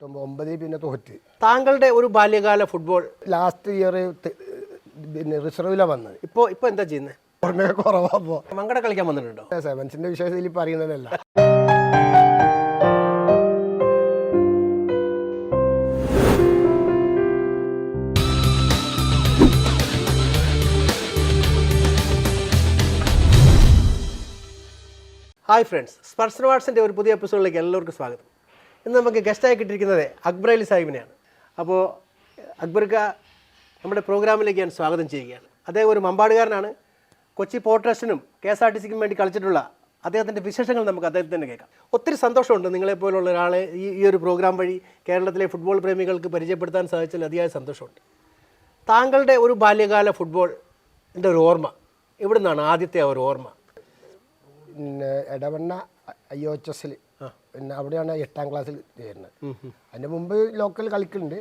ഒമ്പതിൽ പിന്നെ തോറ്റ്. താങ്കളുടെ ഒരു ബാല്യകാല ഫുട്ബോൾ ലാസ്റ്റ് ഇയർ പിന്നെ റിസർവിലാണ് വന്നത്. ഇപ്പോ ഇപ്പോൾ എന്താ ചെയ്യുന്നത് ഓർമ്മയൊക്കെ കുറവാകുമ്പോൾ മങ്കട കളിക്കാൻ വന്നിട്ടുണ്ടോ? സെവൻസിന്റെ വിഷയത്തിൽ പറയുന്നതല്ല. ഹായ് ഫ്രണ്ട്സ് സ്പർശന വാട്സിന്റെ ഒരു പുതിയ എപ്പിസോഡിലേക്ക് എല്ലാവർക്കും സ്വാഗതം. ഇന്ന് നമുക്ക് ഗസ്റ്റായി കിട്ടിയിരിക്കുന്നത് അക്ബർ അലി സാഹിബിനെയാണ്. അപ്പോൾ അക്ബർക്ക നമ്മുടെ പ്രോഗ്രാമിലേക്ക് ഞാൻ സ്വാഗതം ചെയ്യുകയാണ്. അദ്ദേഹം ഒരു മമ്പാടുകാരനാണ്. കൊച്ചി പോർട്ട് ട്രസ്റ്റിനും കെ എസ് ആർ ടി സിക്കും വേണ്ടി കളിച്ചിട്ടുള്ള അദ്ദേഹത്തിന്റെ വിശേഷങ്ങൾ നമുക്ക് അദ്ദേഹത്തിന് തന്നെ കേൾക്കാം. ഒത്തിരി സന്തോഷമുണ്ട് നിങ്ങളെപ്പോലുള്ള ഒരാളെ ഈ ഈ ഒരു പ്രോഗ്രാം വഴി കേരളത്തിലെ ഫുട്ബോൾ പ്രേമികൾക്ക് പരിചയപ്പെടുത്താൻ സാധിച്ചതിൽ അതിയായ സന്തോഷമുണ്ട്. താങ്കളുടെ ഒരു ബാല്യകാല ഫുട്ബോൾ എന്റെ ഒരു ഓർമ്മ ഇവിടുന്നാണ് ആദ്യത്തെ ഒരു ഓർമ്മ? പിന്നെ എടവണ്ണ ഐ എച്ച് എസിൽ പിന്നെ അവിടെയാണ് എട്ടാം ക്ലാസ്സിൽ ചേരുന്നത്. അതിന് മുമ്പ് ലോക്കൽ കളിക്കുന്നുണ്ട്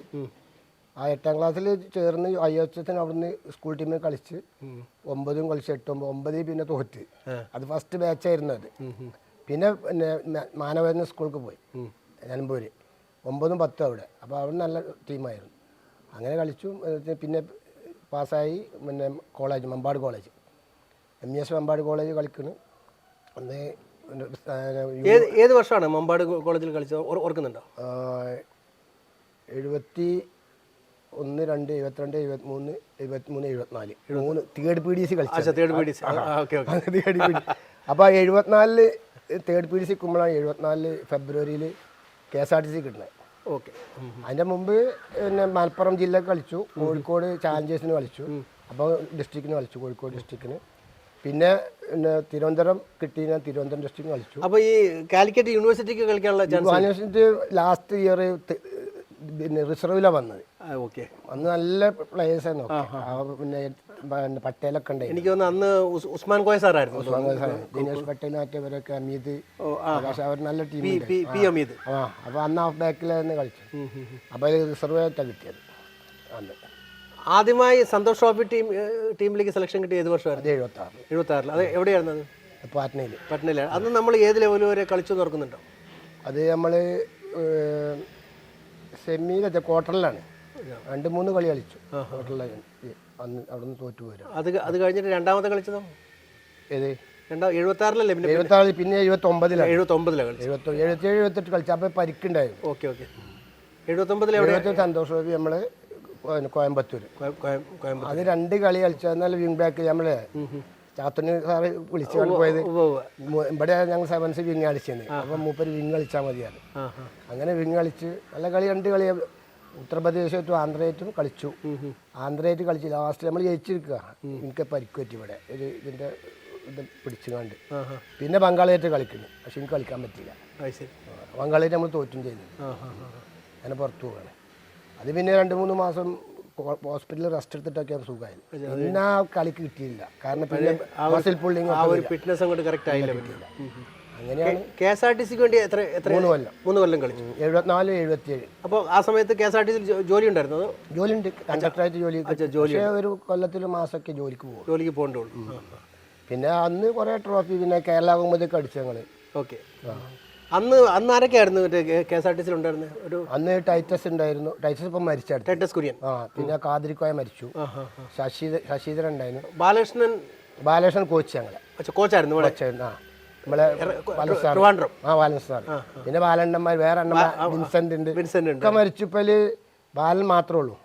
ആ എട്ടാം ക്ലാസ്സിൽ ചേർന്ന് ഐ എസ് എച്ച് എസിന് അവിടുന്ന് സ്കൂൾ ടീമിൽ കളിച്ച് ഒമ്പതും കളിച്ച് എട്ടും ഒമ്പതിൽ പിന്നെ തോറ്റ്. അത് ഫസ്റ്റ് ബാച്ചായിരുന്നു അത്. പിന്നെ പിന്നെ മാനവേദന സ്കൂൾക്ക് പോയി. നിലമ്പൂര്. ഒമ്പതും പത്തും അവിടെ. അപ്പോൾ അവിടെ നല്ല ടീമായിരുന്നു അങ്ങനെ കളിച്ചു. പിന്നെ പാസ്സായി പിന്നെ college Mampad college M E S Mampad college കളിക്കുന്നു അന്ന് ഏത് ഏത് വർഷമാണ് മമ്പാട് കോളേജിൽ കളിച്ചത് ഓർക്കുന്നുണ്ടോ? എഴുപത്തി ഒന്ന് രണ്ട് എഴുപത്തിരണ്ട് എഴുപത്തിമൂന്ന് എഴുപത്തിമൂന്ന് എഴുപത്തിനാല്. മൂന്ന് തേർഡ് പി ഡി സി കളിച്ചു. Third P D C okay okay. Third P D അപ്പോൾ എഴുപത്തിനാലിൽ തേർഡ് പി ഡി സി കുമ്പോഴാണ് എഴുപത്തിനാലിൽ ഫെബ്രുവരിയിൽ K S R T C കിട്ടുന്നത് ഓക്കെ. അതിന്റെ മുമ്പ് പിന്നെ മലപ്പുറം ജില്ല കളിച്ചു കോഴിക്കോട് ചാലഞ്ചേഴ്സിന് കളിച്ചു. അപ്പോൾ ഡിസ്ട്രിക്റ്റിന് കളിച്ചു കോഴിക്കോട് ഡിസ്ട്രിക്റ്റിന് പിന്നെ പിന്നെ തിരുവനന്തപുരം കിട്ടി ഞാൻ തിരുവനന്തപുരം ടെസ്റ്റിംഗ് കളിച്ചു. അപ്പോൾ ഈ കാലിക്കറ്റ് യൂണിവേഴ്സിറ്റിക്ക് കളിക്കാനുള്ള യൂണിവേഴ്സിറ്റി ലാസ്റ്റ് ഇയർ പിന്നെ റിസർവിലാണ് വന്നത്. ഓക്കെ അന്ന് നല്ല പ്ലേയേഴ്സ് ആണ് ആ, പിന്നെ പട്ടേലൊക്കെ ഉണ്ട് എനിക്ക് തോന്നുന്നു അന്ന് ഉസ്മാൻ കോയ സാറായിരുന്നു ഉസ്മാൻ കോയ സാർ ദിനേഷ് പട്ടേൽ മറ്റേവരൊക്കെ അമീത് അവർ നല്ല ടീം പി അമീത് ആ. അപ്പോൾ അന്ന് ഹാഫ് ബാക്കിലായിരുന്നു കളിച്ചു അപ്പോൾ റിസർവ് ആയിട്ടാണ് കിട്ടിയത് അന്ന്. ആദ്യമായി സന്തോഷ് ട്രോഫി ടീം ടീമിലേക്ക് സെലക്ഷൻ കിട്ടിയ ഏത് വർഷമായിരുന്നു? എഴുപത്തി ആറ് എഴുപത്തി ആറിൽ അത് എവിടെയായിരുന്നു അത് പാറ്റ്നയിൽ പട്നയിലാണ് അന്ന് നമ്മൾ ഏത് ലെവൽ വരെ കളിച്ചു നോക്കുന്നുണ്ടോ അത് നമ്മൾ സെമിയിലെ ക്വാർട്ടറിലാണ് രണ്ട് മൂന്ന് കളി കളിച്ചു. ക്വാർട്ടറിലാണ് അന്ന് അവിടെ നിന്ന് തോറ്റു പോരും. അത് അത് കഴിഞ്ഞിട്ട് രണ്ടാമത്തെ കളിച്ചതോ? ഏത്? രണ്ടാം എഴുപത്തി ആറിലല്ലേ പിന്നെ? എഴുപത്തി ആറിൽ പിന്നെ എഴുപത്തി ഒമ്പതിലാണ് എഴുപത്തി ഒമ്പതിലാണ് കളിച്ചത് എഴുപത്തി എഴുപത്തേഴ് എഴുപത്തെട്ട് കളിച്ചു. അപ്പോൾ പരിക്കുണ്ടായിരുന്നു. Okay okay. എഴുപത്തി ഒമ്പതിൽ എവിടെ? എഴുപത്തി സന്തോഷ് ട്രോഫി നമ്മൾ കോയമ്പത്തൂർ കോയം- കോയം- കോയമ്പത്തൂർ അത് രണ്ട് കളി കളിച്ചു എന്നാൽ വിങ് ബാക്ക് നമ്മൾ ചാത്തുണ്ണി സാറ് വിളിച്ചാണ് പോയത്. ഇവിടെ ഞങ്ങൾ സെവൻസ് വിങ് കളിച്ചത് അപ്പം മൂപ്പര് വിങ് കളിച്ചാൽ മതിയാണ് അങ്ങനെ വിങ് കളിച്ച് നല്ല കളി രണ്ട് കളി. ഉത്തർപ്രദേശായിട്ടും ആന്ധ്രയായിട്ടും കളിച്ചു. ആന്ധ്രയായിട്ട് കളിച്ചു ലാസ്റ്റ് നമ്മൾ ജയിച്ചിരിക്കുക എനിക്ക് പരിക്ക് പറ്റി ഇവിടെ. ഒരു ഇതിന്റെ ഇത് പിടിച്ചുകൊണ്ട് പിന്നെ ബംഗാളിയായിട്ട് കളിക്കുന്നു. പക്ഷെ എനിക്ക് കളിക്കാൻ പറ്റില്ല ബംഗാളിയായിട്ട് നമ്മൾ തോറ്റും ചെയ്തു ആ ആ ആ അങ്ങനെ പുറത്തു പോവാണ്. അത് പിന്നെ രണ്ട് മൂന്ന് മാസം ഹോസ്പിറ്റലിൽ റെസ്റ്റ് എടുത്തിട്ടൊക്കെ സുഖമായി. പിന്നെ ആ കളി കിട്ടിയില്ല. കാരണം പിന്നെ മസിൽ പുള്ളിങ് ആ ഒരു ഫിറ്റ്നസ് അങ്ങോട്ട് കറക്റ്റ് ആയില്ല പറ്റില്ല അങ്ങനെയാണ് കെ എസ് ആർ ടി സിക്ക് വേണ്ടി എത്ര എത്ര മൂന്ന് കൊല്ലം. മൂന്ന് കൊല്ലം കളിച്ചു. എഴുപത്തിനാല് എഴുപത്തിയേഴ്. അപ്പോൾ ആ സമയത്ത് കെ എസ് ആർ ടി സിയിൽ ജോലി ഉണ്ടായിരുന്നു ജോലി ഉണ്ട് കണ്ടക്ടറായിട്ട് ജോലി ജോലി ഒരു കൊല്ലത്തിൽ മാസമൊക്കെ ജോലിക്ക് പോകും. ജോലിക്ക് പോകണ്ടുള്ളൂ പിന്നെ അന്ന് കുറേ ട്രോഫി പിന്നെ കേരള കൗമുദിയൊക്കെ അടിച്ചു ഞങ്ങൾ ഓക്കെ. അന്ന് അന്ന് ആരൊക്കെയായിരുന്നു മറ്റേ കെ എസ് ആർ ടി സിയിൽ ഉണ്ടായിരുന്നത്? ഒരു അന്ന് ടൈറ്റസ് ഉണ്ടായിരുന്നു. ടൈറ്റസ് ഇപ്പം മരിച്ചടുത്ത് ടൈറ്റസ് കുര്യൻ. ആ പിന്നെ കാതിരിക്കോയ മരിച്ചു. ശശി ശശീധരൻ ഉണ്ടായിരുന്നു. ബാലകൃഷ്ണൻ ബാലകൃഷ്ണൻ കോച്ച് ഞങ്ങളെ. കോച്ചായിരുന്നു കോച്ചായിരുന്നു ആ നമ്മളെ ട്രിവാൻഡ്രം. ആ ബാലൻ സാർ പിന്നെ ബാലണ്ണന്മാർ വേറെ അണ്ണന്മാർ വിൻസെന്റ് ഉണ്ട്. വിൻസെന്റ് ഒക്കെ മരിച്ചുപ്പൽ ബാലൻ മാത്രമേ ഉള്ളൂ.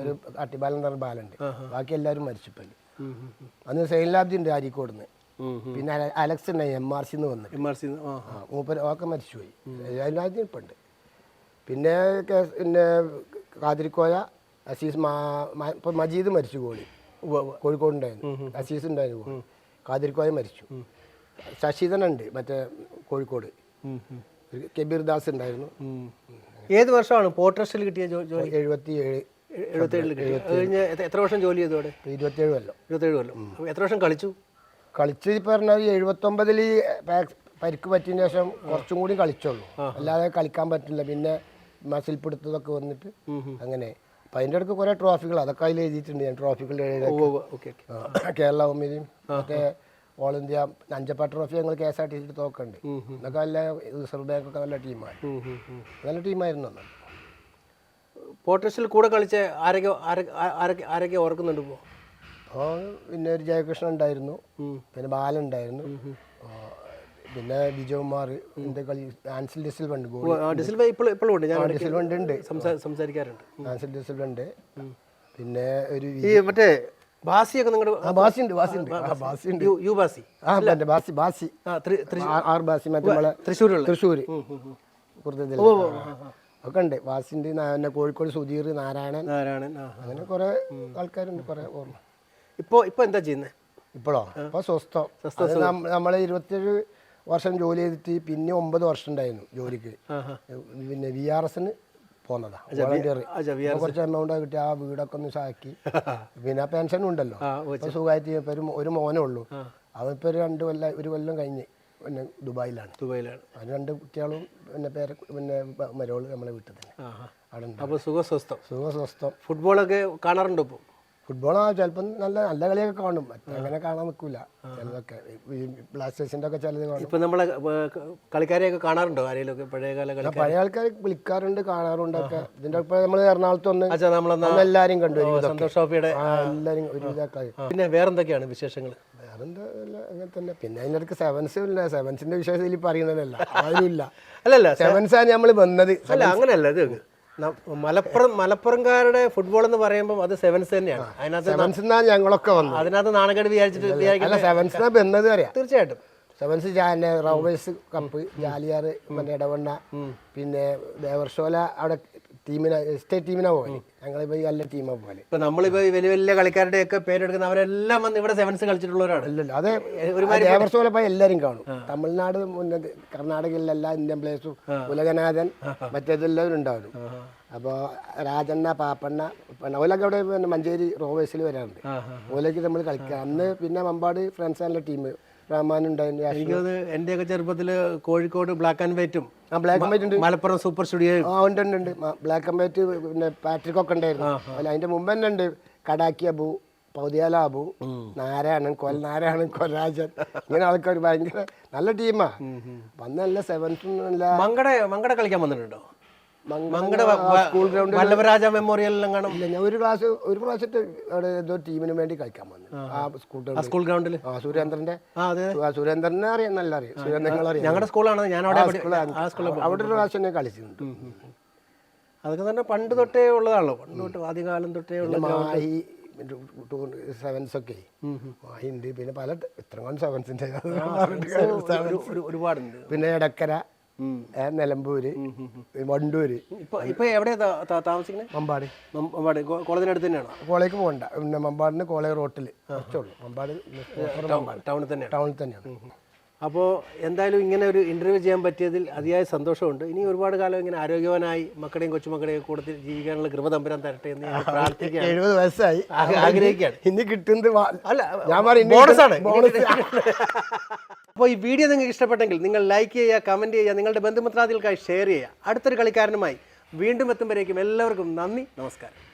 ഒരു അട്ടിബാലൻ എന്ന് പറഞ്ഞ ബാലുണ്ട് ബാക്കി എല്ലാവരും മരിച്ചുപ്പൽ അന്ന് സെയിൻ ലാബ്ജി അന്ന് സൈൻലാബ്ദി ഉണ്ട് അരീക്കോടുന്ന് പിന്നെ അല- അലക്സ് ഉണ്ടായി എം ആർ സിന്ന് വന്നു. എം ആർ സി മൂപ്പര് ഒക്കെ മരിച്ചുപോയി. സൈൻലാബ്ദി ഇപ്പം ഉണ്ട് പിന്നെ പിന്നെ കാതിരിക്കോയ അസീസ് മാ- മ- ഇപ്പം മജീദ് മരിച്ചു ഉവ്വ്. കോഴിക്കോട് ഉണ്ടായിരുന്നു അസീസ് ഉണ്ടായിരുന്നു കാതിരിക്കോയ മരിച്ചു. ശശിധൻ ഉണ്ട് മറ്റേ കോഴിക്കോട്. ഒരു കബീർ ദാസ് ഉണ്ടായിരുന്നു ഏത് വർഷമാണ് പോർട്രസ്റ്റിൽ കിട്ടിയ ജോ- ജോലി? എഴുപത്തി ഏഴ് എഴുപത്തേഴിൽ കിട്ടി. അത് കഴിഞ്ഞ് എത്ര- എത്ര വർഷം ജോലി ചെയ്തു അവിടെ? ഇരുപത്തിയേഴ് കൊല്ലം. ഇരുപത്തേഴ് കൊല്ലം. എത്ര വർഷം കളിച്ചു? കളിച്ച് ഈ പറഞ്ഞ ഈ എഴുപത്തൊമ്പതിൽ പരിക്ക് പറ്റിയതിന് ശേഷം കുറച്ചും കൂടി കളിച്ചുള്ളൂ. അല്ലാതെ കളിക്കാൻ പറ്റില്ല. പിന്നെ മസിൽ പിടുത്തതൊക്കെ വന്നിട്ട് അങ്ങനെ. അപ്പം അതിന്റെ അടുത്ത് കുറേ ട്രോഫികൾ അതൊക്കെ അതിൽ എഴുതിയിട്ടുണ്ട് ഞാൻ ട്രോഫികൾ കേരള കൗമുദിയും മറ്റേ ഓൾ ഇന്ത്യ അഞ്ചപ്പ ട്രോഫി ഞങ്ങൾ കെ എസ് ആർ ടി സിയിൽ തോക്കുണ്ട് എന്നൊക്കെ നല്ല റിസർവ് ബാങ്ക് ഒക്കെ നല്ല ടീമാണ് നല്ല ടീമായിരുന്നു അന്ന്. പോർട്ടസിൽ കൂടെ കളിച്ച ആരൊക്കെ ആരൊക്കെ ആരൊക്കെ ആരൊക്കെ ഓർക്കുന്നുണ്ട് ഇപ്പോൾ അപ്പോൾ പിന്നെ ഒരു ജയകൃഷ്ണൻ ഉണ്ടായിരുന്നു. പിന്നെ ബാലൻ ഉണ്ടായിരുന്നു. പിന്നെ വിജയകുമാർ എന്റെ കളി ആൻസിൽ ഡിസിൽവ ഉണ്ട് ഇപ്പോഴും ഉണ്ട്. ഞാൻ ഡിസിൽവ ഉണ്ട് ഉണ്ട്. സംസാ സംസാരിക്കാറുണ്ട്. ആൻസിൽ ഡിസിൽവ ഉണ്ട് പിന്നെ ഒരു ഈ മറ്റേ ബാസിയൊക്കെ നിങ്ങളുടെ ആ ബാസി ഉണ്ട് ബാസി ഉണ്ട് ആ ബാസി ഉണ്ട് യു യു ബാസി. ആ മറ്റേ ബാസി ബാസി. ആ തൃ- തൃ- ആർ ബാസി മറ്റേ ഒക്കെ ഉണ്ട്. കോഴിക്കോട് സുധീർ നാരായണൻ. നാരായണൻ അങ്ങനെ കുറെ ആൾക്കാരുണ്ട് കുറെ ഓർമ്മ. ഇപ്പോൾ ഇപ്പോൾ എന്താ ചെയ്യുന്നത് ഇപ്പോഴോ ഇപ്പൊ സ്വസ്ഥം. അത് നം- നമ്മളെ ഇരുപത്തിയേഴ് വർഷം ജോലി ചെയ്തിട്ട് പിന്നെ ഒമ്പത് വർഷം ഉണ്ടായിരുന്നു ജോലിക്ക്. പിന്നെ വി ആർ എസിന് പോന്നതാ. വോളണ്ടിയർ അച്ഛാ വി കുറച്ച് എമൗണ്ട് കിട്ടി. ആ വീടൊക്കെ ഒന്ന് സാക്കി പിന്നെ പെൻഷനും ഉണ്ടല്ലോ. ഇപ്പൊ സുഖമായിട്ട് ഇപ്പൊ ഒരു മോ- ഒരു മോനേ ഉള്ളൂ. അവൻ ഇപ്പൊ ഒരു രണ്ട് കൊല്ലം ഒരു കൊല്ലം കഴിഞ്ഞ് പിന്നെ ദുബായിലാണ്. ദുബായിലാണ്. അത് രണ്ട് കുട്ടികളും പിന്നെ പേര പിന്നെ മരവൾ മരോൾ നമ്മളെ വീട്ടിൽ തന്നെ. അവിടെ ഉണ്ട് അപ്പോൾ സുഖസ്വസ്ഥം. സുഖ സ്വസ്ഥം ഫുട്ബോളൊക്കെ കാണാറുണ്ടോ ഇപ്പോൾ ഫുട്ബോൾ ആ ചിലപ്പം നല്ല നല്ല കളിയൊക്കെ കാണും. മറ്റേ അങ്ങനെ കാണാൻ നിൽക്കില്ല ചിലതൊക്കെ. ഈ ബ്ലാസ്റ്റേഴ്സിന്റെ ഒക്കെ ചിലത് കാണും. ഇപ്പം നമ്മളെ കളിക്കാരെയൊക്കെ കാണാറുണ്ടോ? ആരെങ്കിലും പഴയകാല പഴയ ആൾക്കാർ വിളിക്കാറുണ്ട് കാണാറുണ്ട് ഒക്കെ. ഇതിന്റെ ഇപ്പൊ നമ്മൾ എറണാകുളത്ത് ഒന്ന് അന്ന് എല്ലാരും കണ്ടു ഒരുവിധം. സന്തോഷ് ട്രോഫിയുടെ ആ എല്ലാരും ഒരു പിന്നെ വേറെന്തൊക്കെയാണ് വിശേഷങ്ങൾ വേറെന്താ അങ്ങനെ തന്നെ. പിന്നെ അതിന്റെ ഇടയ്ക്ക് സെവൻസ് ഇല്ല. സെവൻസിന്റെ വിശേഷത്തിൽ പറയുന്നതല്ല പറയുന്നതല്ല ഇല്ല അല്ലല്ല സെവൻസ് ആണ് നമ്മൾ വന്നത്. അല്ല അങ്ങനെയല്ല ഇത് മലപ്പുറം മലപ്പുറംകാരുടെ ഫുട്ബോൾ എന്ന് പറയുമ്പോൾ അത് സെവൻസ് തന്നെയാണ്. അതിനകത്ത് സെവൻസ് ഞങ്ങളൊക്കെ വന്നു അതിനകത്ത് നാണക്കേട് വിചാരിച്ചിട്ട് സെവൻസിനാ വന്നത് അറിയാം. തീർച്ചയായിട്ടും. സെവൻസ് റോവേഴ്സ് കപ്പ് ജാലിയാർ മറ്റേ ഇടവണ്ണ പിന്നെ ദേവർഷോല അവിടെ ടീമിനെ സ്റ്റേറ്റ് ടീമിനാ പോലെ ഞങ്ങളിപ്പോ ഈ നല്ല ടീമാ പോലെ ഇപ്പൊ നമ്മളിപ്പോ ഈ വലിയ വലിയ കളിക്കാരുടെയൊക്കെ പേരെടുക്കുന്ന അവരെല്ലാം വന്ന് ഇവിടെ സെവൻസ് കളിച്ചിട്ടുള്ളവരാണ്. അല്ലല്ലോ അതെ ദേവർഷോല പോയി എല്ലാരും കാണും. തമിഴ്നാട് മുന്നത് കർണാടകയിലെല്ലാ ഇന്ത്യൻ പ്ലേസും ഉലകനാഥൻ മറ്റേതെല്ലാവരും ഉണ്ടാവും അപ്പോൾ രാജണ്ണ പാപ്പണ്ണ ഓലൊക്കെ അവിടെ മഞ്ചേരി റോവേഴ്സിൽ വരാറുണ്ട്. ഓലയ്ക്ക് നമ്മൾ കളിക്കുക അന്ന് പിന്നെ മമ്പാട് ഫ്രണ്ട്സ് ആണല്ലോ ടീം. റഹ്മാൻ ഉണ്ടായിരുന്നു എനിക്ക് തോന്നുന്നു എന്റെയൊക്കെ ചെറുപ്പത്തിൽ കോഴിക്കോട് ബ്ലാക്ക് ആൻഡ് വൈറ്റും ആ ബ്ലാക്ക് ആൻഡ് വൈറ്റ് ഉണ്ട്. മലപ്പുറം സൂപ്പർ സ്റ്റുഡിയോ ആ ഉണ്ട് ഉണ്ട് ഉണ്ട്. ബ്ലാക്ക് ആൻഡ് വൈറ്റ് പിന്നെ പാട്രിക് ഒക്കെ ഉണ്ടായിരുന്നു. അല്ല അതിന്റെ മുമ്പ് തന്നെ ഉണ്ട് കടാക്കി അബു പൗതിയാല അബു നാരായണൻ കൊൽ നാരായണൻ കൊൽരാജൻ. ഇങ്ങനെ ആൾക്കാർ ഭയങ്കര നല്ല ടീമാ വന്നല്ല അന്ന് നല്ല സെവൻസും നല്ല മങ്കട മങ്കട കളിക്കാൻ വന്നിട്ടുണ്ടോ? മങ്കട സ്കൂൾ ഗ്രൗണ്ട് വല്ലഭരാജ മെമ്മോറിയലിലും കാണും? ഇല്ല ഞാൻ ഒരു ക്ലാസ് ഒരു പ്രാവശ്യത്തെ അവിടെ ഏതോ ടീമിന് വേണ്ടി കളിക്കാൻ വന്നു. ആ സ്കൂൾ സ്കൂൾ ഗ്രൗണ്ടിൽ ആ സുരേന്ദ്രന്റെ ആ സുരേന്ദ്രനെ അറിയാം നല്ല അറിയാം. സുരേന്ദ്രങ്ങൾ അറിയാം. ഞങ്ങളുടെ സ്കൂളാണ്. ഞാൻ അവിടെ അവിടെ ഒരു പ്രാവശ്യം ഞാൻ കളിച്ചിട്ടുണ്ട്. അതൊക്കെ തന്നെ പണ്ട് തൊട്ടേ ഉള്ളതാണല്ലോ. പണ്ട് തൊട്ട് ആദ്യകാലം തൊട്ടേ ഉള്ള മാഹി സെവൻസ് ഒക്കെ. മാഹി ഉണ്ട്. പിന്നെ പല ഇത്രയും സെവൻസിന്റെ ഒരു- ഒരു- ഒരുപാടുണ്ട്. പിന്നെ എടക്കര. നിലമ്പൂര് വണ്ടൂര്. ഇപ്പൊ ഇപ്പൊ എവിടെയാ താമസിക്കുന്നത് മമ്പാട്. മമ്പാട്. കോളേജിനടുത്ത് തന്നെയാണോ? കോളേജ് പോകണ്ട. പിന്നെ മമ്പാടിന് കോളേജ് റോട്ടിൽ കുറച്ചുള്ളൂ. മമ്പാട് ടൗണിൽ തന്നെയാണ്. ടൗണിൽ തന്നെയാണ്. അപ്പോൾ എന്തായാലും ഇങ്ങനെ ഒരു ഇന്റർവ്യൂ ചെയ്യാൻ പറ്റിയതിൽ അതിയായ സന്തോഷമുണ്ട്. ഇനി ഒരുപാട് കാലം ഇങ്ങനെ ആരോഗ്യവാനായി മക്കളെയും കൊച്ചുമക്കളെയും കൂടത്തിൽ ജീവിക്കാനുള്ള കൃപ തമ്പുരാൻ തരട്ടെ എന്ന് ഞാൻ പ്രാർത്ഥിക്കുകയാണ്. എഴുപത് വയസ്സായി. ആഗ്ര- ആഗ്രഹിക്കുകയാണ്. ഇനി കിട്ടുന്നത് അല്ല ഞാൻ ബോണസാണ് ബോണസ് അപ്പോൾ ഈ വീഡിയോ നിങ്ങൾക്ക് ഇഷ്ടപ്പെട്ടെങ്കിൽ നിങ്ങൾ ലൈക്ക് ചെയ്യുക കമന്റ് ചെയ്യുക നിങ്ങളുടെ ബന്ധുമിത്രാദികൾക്കായി ഷെയർ ചെയ്യുക. അടുത്തൊരു കളിക്കാരനുമായി വീണ്ടും എത്തുമ്പോഴേക്കും എല്ലാവർക്കും നന്ദി നമസ്കാരം.